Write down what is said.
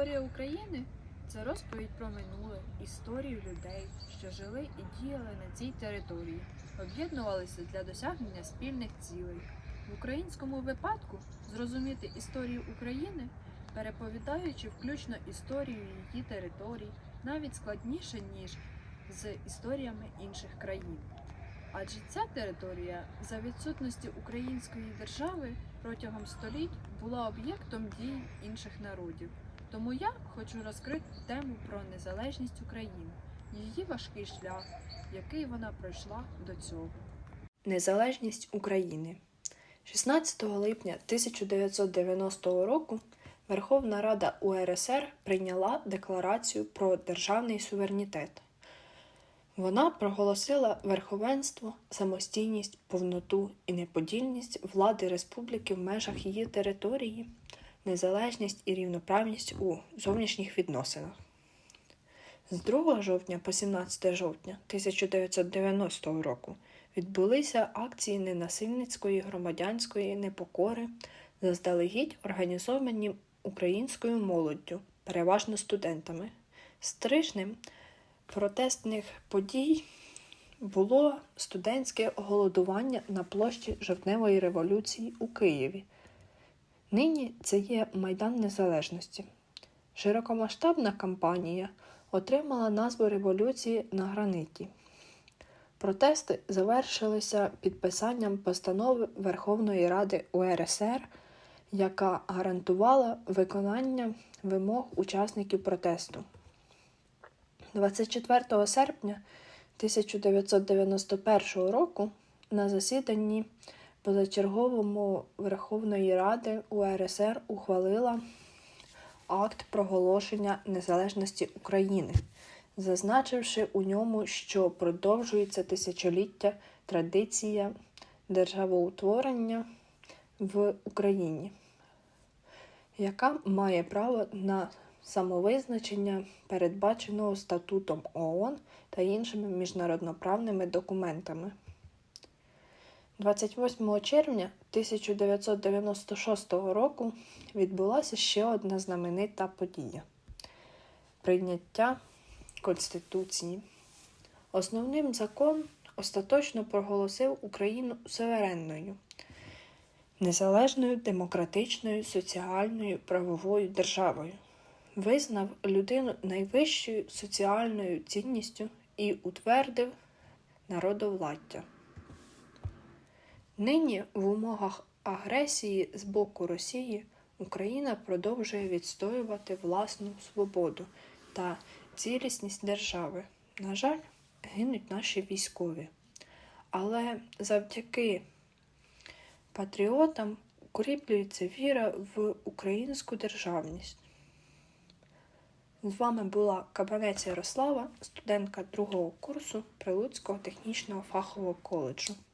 Історія України це розповідь про минуле, історію людей, що жили і діяли на цій території, об'єднувалися для досягнення спільних цілей. В українському випадку зрозуміти історію України, переповідаючи включно історію її територій, навіть складніше, ніж з історіями інших країн. Адже ця територія за відсутності української держави протягом століть була об'єктом дій інших народів. Тому я хочу розкрити тему про незалежність України, її важкий шлях, який вона пройшла до цього. Незалежність України 16 липня 1990 року Верховна Рада УРСР прийняла декларацію про державний суверенітет. Вона проголосила верховенство, самостійність, повноту і неподільність влади республіки в межах її території, незалежність і рівноправність у зовнішніх відносинах. З 2 жовтня по 17 жовтня 1990 року відбулися акції ненасильницької громадянської непокори, заздалегідь організовані українською молоддю, переважно студентами. Стрижнем протестних подій було студентське голодування на площі Жовтневої революції у Києві. Нині це є Майдан Незалежності. Широкомасштабна кампанія отримала назву революції на граниті. Протести завершилися підписанням постанови Верховної Ради УРСР, яка гарантувала виконання вимог учасників протесту. 24 серпня 1991 року на засіданні позачерговому Верховної Ради УРСР ухвалила акт проголошення незалежності України, зазначивши у ньому, що продовжується тисячоліття традиція державоутворення в Україні, яка має право на самовизначення, передбаченого статутом ООН та іншими міжнародноправними документами. 28 червня 1996 року відбулася ще одна знаменита подія прийняття Конституції. Основним закон остаточно проголосив Україну суверенною, незалежною демократичною, соціальною правовою державою, визнав людину найвищою соціальною цінністю і утвердив народовладдя. Нині в умовах агресії з боку Росії Україна продовжує відстоювати власну свободу та цілісність держави. На жаль, гинуть наші військові. Але завдяки патріотам укріплюється віра в українську державність. З вами була Кабанець Ярослава, студентка другого курсу Прилуцького технічного фахового коледжу.